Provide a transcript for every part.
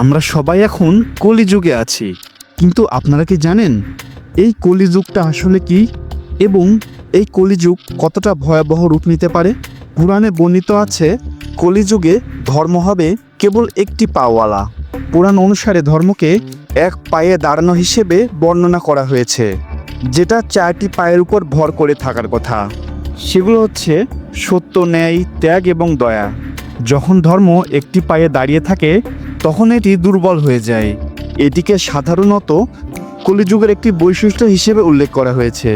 আমরা সবাই এখন কলিযুগে আছি। কিন্তু আপনারা কি জানেন, এই কলিযুগটা আসলে কি? এবং এই কলিযুগ কতটা ভয়াবহ রূপ নিতে পারে? পুরাণে বর্ণিত আছে, কলিযুগে ধর্ম হবে কেবল একটি পাওয়ালা। পুরাণ অনুসারে ধর্মকে এক পায়ে দাঁড়ানো হিসেবে বর্ণনা করা হয়েছে, যেটা চারটি পায়ের উপর ভর করে থাকার কথা। সেগুলো হচ্ছে সত্য, ন্যায়, ত্যাগ এবং দয়া। যখন ধর্ম একটি পায়ে দাঁড়িয়ে থাকে, তখন এটি দুর্বল হয়ে যায়। এটিকে সাধারণত কলিযুগের একটি বৈশিষ্ট্য হিসেবে উল্লেখ করা হয়েছে,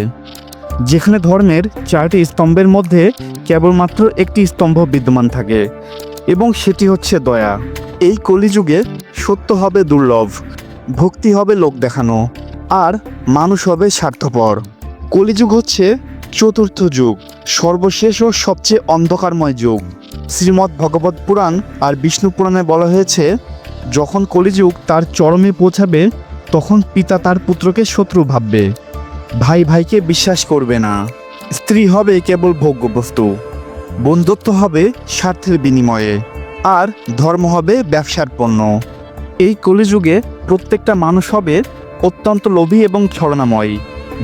যেখানে ধর্মের চারটি স্তম্ভের মধ্যে কেবলমাত্র একটি স্তম্ভ বিদ্যমান থাকে, এবং সেটি হচ্ছে দয়া। এই কলিযুগে সত্য হবে দুর্লভ, ভক্তি হবে লোক দেখানো, আর মানুষ হবে স্বার্থপর। কলিযুগ হচ্ছে চতুর্থ যুগ, সর্বশেষ ও সবচেয়ে অন্ধকারময় যুগ। শ্রীমদ্ ভগবত পুরাণ আর বিষ্ণু পুরাণে বলা হয়েছে, যখন কলিযুগ তার চরমে পৌঁছাবে, তখন পিতা তার পুত্রকে শত্রু ভাববে। ভাই ভাইকে বিশ্বাস করবে না। স্ত্রী হবে কেবল ভোগ্যবস্তু। বন্ধুত্ব হবে স্বার্থের বিনিময়ে। আর ধর্ম হবে ব্যবসার পণ্য। এই কলিযুগে প্রত্যেকটা মানুষ হবে অত্যন্ত লোভী এবং ছলনাময়।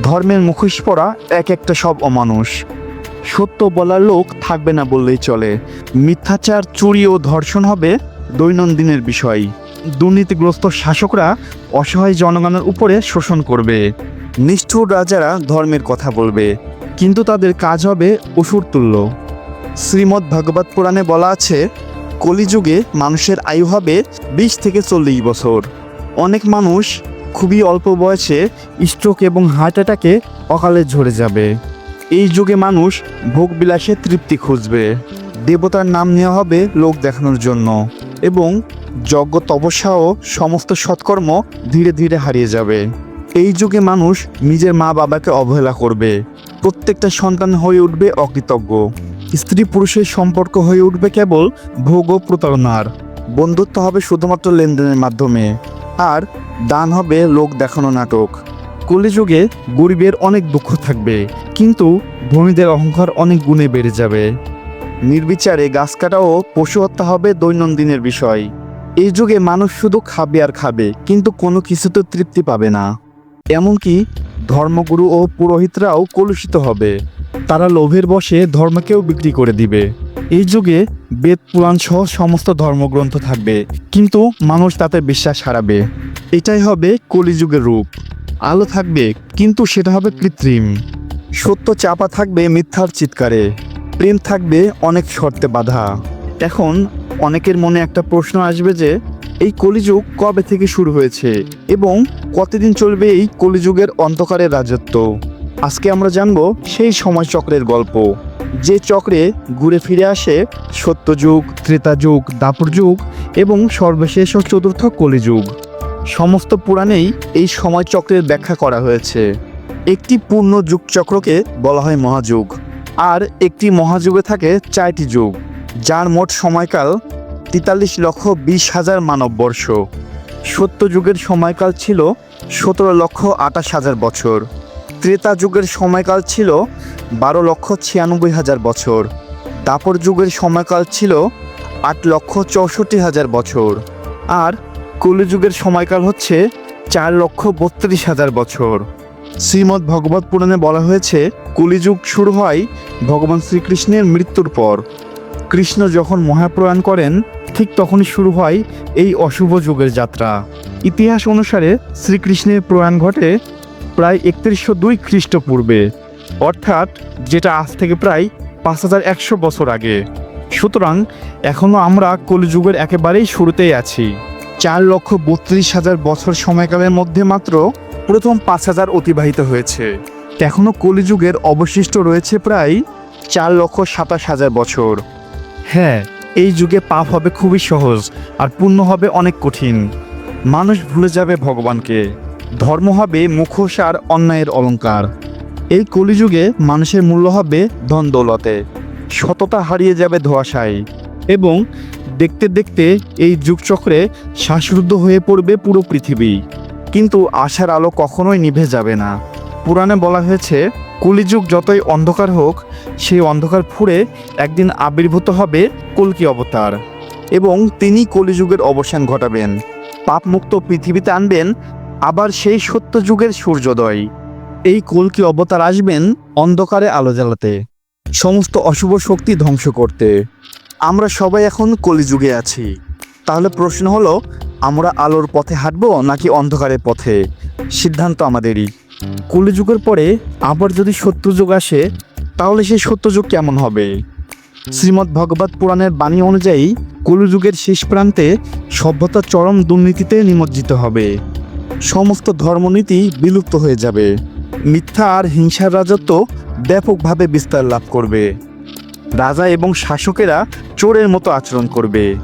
ধর্মের মুখোশ পরা এক একটা সব অমানুষ। সত্য বলার লোক থাকবে না বললেই চলে। মিথ্যাচার, চুরি ও ধর্ষণ হবে দৈনন্দিনের বিষয়। দুর্নীতিগ্রস্ত শাসকরা অসহায় জনগণের উপরে শোষণ করবে। নিষ্ঠুর রাজারা ধর্মের কথা বলবে, কিন্তু তাদের কাজ হবে অসুর তুল্য। শ্রীমদ্ ভাগবত পুরাণে বলা আছে, কলিযুগে মানুষের আয়ু হবে বিশ থেকে চল্লিশ বছর। অনেক মানুষ খুবই অল্প বয়সে স্ট্রোক এবং হার্ট অ্যাটাকে অকালে ঝরে যাবে। এই যুগে মানুষ ভোগবিলাসে তৃপ্তি খুঁজবে। দেবতার নাম নেওয়া হবে লোক দেখানোর জন্য এবং যজ্ঞ, তপস্যা ও সমস্ত সৎকর্ম ধীরে ধীরে হারিয়ে যাবে। এই যুগে মানুষ নিজের মা বাবাকে অবহেলা করবে। প্রত্যেকটা সন্তান হয়ে উঠবে অকৃতজ্ঞ। স্ত্রী পুরুষের সম্পর্ক হয়ে উঠবে কেবল ভোগ ও প্রতারণার। বন্ধুত্ব হবে শুধুমাত্র লেনদেনের মাধ্যমে। আর দান হবে লোক দেখানো নাটক। কলিযুগে গরিবের অনেক দুঃখ থাকবে, কিন্তু ধনীদের অহংকার অনেক গুণে বেড়ে যাবে। নির্বিচারে গাছ কাটা ও পশু হত্যা হবে দৈনন্দিনের বিষয়। এই যুগে মানুষ শুধু খাবে আর খাবে, কিন্তু কোনো কিছুতে তৃপ্তি পাবে না। এমনকি ধর্মগুরু ও পুরোহিতরাও কলুষিত হবে। তারা লোভের বশে ধর্মকেও বিক্রি করে দিবে। এই যুগে বেদ, পুরাণ সহ সমস্ত ধর্মগ্রন্থ থাকবে, কিন্তু মানুষ তাতে বিশ্বাস হারাবে। এটাই হবে কলিযুগের রূপ। আলো থাকবে, কিন্তু সেটা হবে কৃত্রিম। সত্য চাপা থাকবে মিথ্যার চিৎকারে, প্রেম থাকবে অনেক শর্তে বাধা। এখন অনেকের মনে একটা প্রশ্ন আসবে যে, এই কলিযুগ কবে থেকে শুরু হয়েছে এবং কতদিন চলবে এই কলিযুগের অন্ধকারের রাজত্ব? আজকে আমরা জানব সেই সময় চক্রের গল্প। যে চক্রে ঘুরে ফিরে আসে সত্যযুগ ত্রেতা যুগ, দাপর যুগ এবং সর্বশেষ ও চতুর্থ কলিযুগ। সমস্ত পুরাণেই এই সময় চক্রের ব্যাখ্যা করা হয়েছে। একটি পূর্ণ যুগ চক্রকে বলা হয় মহাযুগ, আর একটি মহাযুগে থাকে চারটি যুগ, যার মোট সময়কাল তেতাল্লিশ লক্ষ বিশ হাজার মানব বর্ষ। সত্য যুগের সময়কাল ছিল সতেরো লক্ষ আঠাশ হাজার বছর। ত্রেতা যুগের সময়কাল ছিল বারো লক্ষ ছিয়ানব্বই হাজার বছর। দাপর যুগের সময়কাল ছিল আট লক্ষ চৌষট্টি হাজার বছর। আর কলিযুগের সময়কাল হচ্ছে চার লক্ষ বত্রিশ হাজার বছর। শ্রীমদ্ ভগবত পুরাণে বলা হয়েছে, কলিযুগ শুরু হয় ভগবান শ্রীকৃষ্ণের মৃত্যুর পর। কৃষ্ণ যখন মহাপ্রয়াণ করেন, ঠিক তখনই শুরু হয় এই অশুভ যুগের যাত্রা। ইতিহাস অনুসারে শ্রীকৃষ্ণের প্রয়াণ ঘটে প্রায় একত্রিশশো দুই খ্রিস্টপূর্বে, অর্থাৎ যেটা আজ থেকে প্রায় পাঁচ হাজার একশো বছর আগে। সুতরাং এখনও আমরা কলিযুগের একেবারেই শুরুতেই আছি। চার লক্ষ বত্রিশ হাজার বছর সময়কালের মধ্যে মাত্র প্রথম পাঁচ হাজার অতিবাহিত হয়েছে। এখনও কলিযুগের অবশিষ্ট রয়েছে প্রায় চার লক্ষ সাতাশ হাজার বছর। হ্যাঁ এই যুগে পাপ হবে খুবই সহজ আর পুণ্য হবে অনেক কঠিন। মানুষ ভুলে যাবে ভগবানকে। ধর্ম হবে মুখোশ আর অন্যায়ের অলংকার এই কলিযুগে মানুষের মূল্য হবে ধন দৌলতে। সততা হারিয়ে যাবে ধোয়াশায়। এবং দেখতে দেখতে এই যুগচক্রে শ্বাসরুদ্ধ হয়ে পড়বে পুরো পৃথিবী। কিন্তু আশার আলো কখনোই নিভে যাবে না। পুরাণে বলা হয়েছে, কলিযুগ যতই অন্ধকার হোক, সেই অন্ধকার ফুড়ে একদিন আবির্ভূত হবে কলকি অবতার। এবং তিনি কলিযুগের অবসান ঘটাবেন। পাপমুক্ত পৃথিবীতে আনবেন আবার সেই সত্য যুগের সূর্যোদয়। এই কলকি অবতার আসবেন অন্ধকারে আলো জ্বালাতে। সমস্ত অশুভ শক্তি ধ্বংস করতে। আমরা সবাই এখন কলিযুগে আছি। তাহলে প্রশ্ন হলো, আমরা আলোর পথে হাঁটবো নাকি অন্ধকারের পথে? সিদ্ধান্ত আমাদেরই। কলিযুগের পরে আবার যদি সত্যযুগ আসে, তাহলে সেই সত্যযুগ কেমন হবে? শ্রীমদ্ ভগবত পুরাণের বাণী অনুযায়ী, কলিযুগের শেষ প্রান্তে সভ্যতা চরম দুর্নীতিতে নিমজ্জিত হবে। সমস্ত ধর্মনীতি বিলুপ্ত হয়ে যাবে। মিথ্যা আর হিংসার রাজত্ব ব্যাপকভাবে বিস্তার লাভ করবে। রাজা এবং শাসকেরা চোরের মতো আচরণ করবে।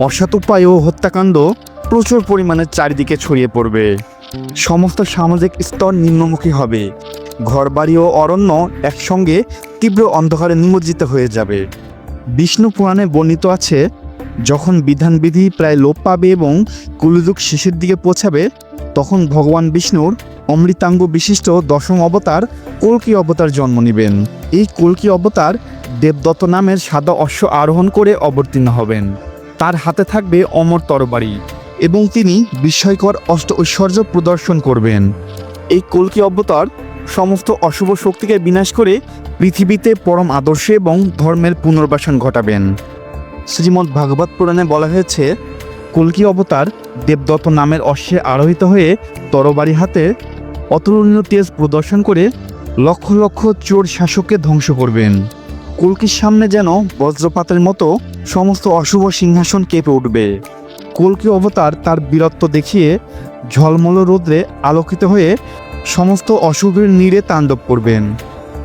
অসৎ উপায় ও হত্যাকাণ্ড প্রচুর পরিমাণে চারিদিকে ছড়িয়ে পড়বে। সমস্ত সামাজিক স্তর নিম্নমুখী হবে। ঘরবাড়ি ও অরণ্য একসঙ্গে তীব্র অন্ধকারে নিমজ্জিত হয়ে যাবে। বিষ্ণু পুরাণে বর্ণিত আছে, যখন বিধানবিধি প্রায় লোপ পাবে এবং কুলযুগ শেষের দিকে পৌঁছাবে, তখন ভগবান বিষ্ণুর অমৃতাঙ্গ বিশিষ্ট দশম অবতার কলকি অবতার জন্ম নেবেন। এই কল্কি অবতার দেবদত্ত নামের সাদা অশ্ব আরোহণ করে অবতীর্ণ হবেন। তার হাতে থাকবে অমর তরবারি এবং তিনি বিস্ময়কর অষ্ট ঐশ্বর্য প্রদর্শন করবেন। এই কল্কি অবতার সমস্ত অশুভ শক্তিকে বিনাশ করে পৃথিবীতে পরম আদর্শ এবং ধর্মের পুনর্বাসন ঘটাবেন। শ্রীমদ্ ভাগবত পুরাণে বলা হয়েছে, কলকি অবতার দেবদত্ত নামের অশ্বে আরোহিত হয়ে তরবারি হাতে অতুলনীয় তেজ প্রদর্শন করে লক্ষ লক্ষ চোর শাসককে ধ্বংস করবেন। কল্কির সামনে যেন বজ্রপাতের মতো সমস্ত অশুভ সিংহাসন কেঁপে উঠবে। কল্কি অবতার তার বীরত্ব দেখিয়ে ঝলমল রোদ্রে আলোকিত হয়ে সমস্ত অশুভের নীড়ে তাণ্ডব করবেন।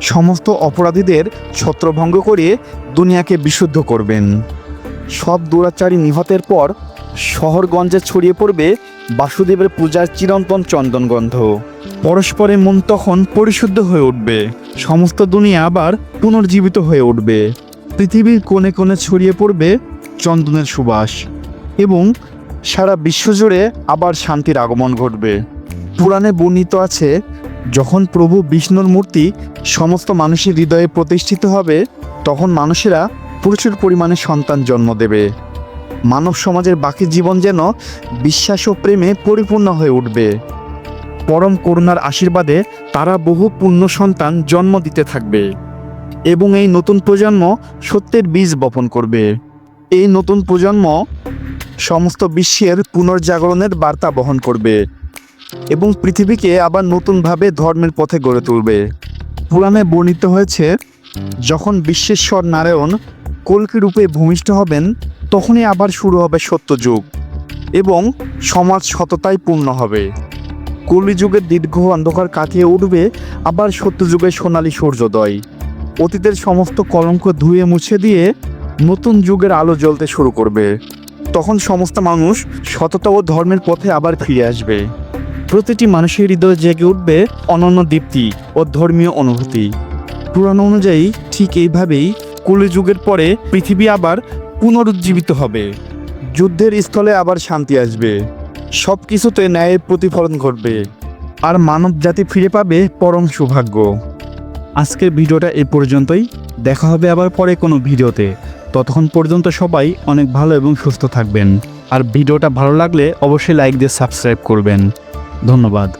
সমস্ত অপরাধীদের ছত্রভঙ্গ করে দুনিয়াকে বিশুদ্ধ করবেন। সব দুরাচারী নিহতের পর শহরগঞ্জে ছড়িয়ে পড়বে বাসুদেবের পূজার চিরন্তন চন্দন চন্দনগন্ধ পরস্পরের মন তখন পরিশুদ্ধ হয়ে উঠবে। সমস্ত দুনিয়া আবার পুনর্জীবিত হয়ে উঠবে। পৃথিবীর কোণে কোণে ছড়িয়ে পড়বে চন্দনের সুবাস এবং সারা বিশ্বজুড়ে আবার শান্তির আগমন ঘটবে। পুরাণে বর্ণিত আছে, যখন প্রভু বিষ্ণুর মূর্তি সমস্ত মানুষের হৃদয়ে প্রতিষ্ঠিত হবে, তখন মানুষেরা প্রচুর পরিমাণে সন্তান জন্ম দেবে। মানব সমাজের বাকি জীবন যেন বিশ্বাস ও প্রেমে পরিপূর্ণ হয়ে উঠবে। পরম করুণার আশীর্বাদে তারা বহু পূর্ণ সন্তান জন্ম দিতে থাকবে এবং এই নতুন প্রজন্ম সত্যের বীজ বপন করবে। এই নতুন প্রজন্ম সমস্ত বিশ্বের পুনর্জাগরণের বার্তা বহন করবে এবং পৃথিবীকে আবার নতুনভাবে ধর্মের পথে গড়ে তুলবে। পুরাণে বর্ণিত হয়েছে, যখন বিশ্বেশ্বর নারায়ণ কল্কি রূপে ভূমিষ্ঠ হবেন, তখনই আবার শুরু হবে সত্যযুগ এবং সমাজ সততায় পূর্ণ হবে। কলিযুগের দীর্ঘ অন্ধকার কাটিয়ে উঠবে আবার সত্যযুগের সোনালী সূর্যোদয়। অতীতের সমস্ত কলঙ্ক ধুয়ে মুছে দিয়ে নতুন যুগের আলো জ্বলতে শুরু করবে। তখন সমস্ত মানুষ সততা ও ধর্মের পথে আবার ফিরে আসবে। প্রতিটি মানুষের হৃদয়ে জেগে উঠবে অনন্য দীপ্তি ও ধর্মীয় অনুভূতি। পুরাণ অনুযায়ী ঠিক এইভাবেই কলিযুগের পরে পৃথিবী আবার পুনরুজ্জীবিত হবে। যুদ্ধের স্থলে আবার শান্তি আসবে। সব কিছুতে ন্যায়ের প্রতিফলন ঘটবে। আর মানব জাতি ফিরে পাবে পরম সৌভাগ্য। আজকের ভিডিওটা এ পর্যন্তই। দেখা হবে আবার পরে কোনো ভিডিওতে। ততক্ষণ পর্যন্ত সবাই অনেক ভালো এবং সুস্থ থাকবেন। আর ভিডিওটা ভালো লাগলে অবশ্যই লাইক দিয়ে সাবস্ক্রাইব করবেন। ধন্যবাদ।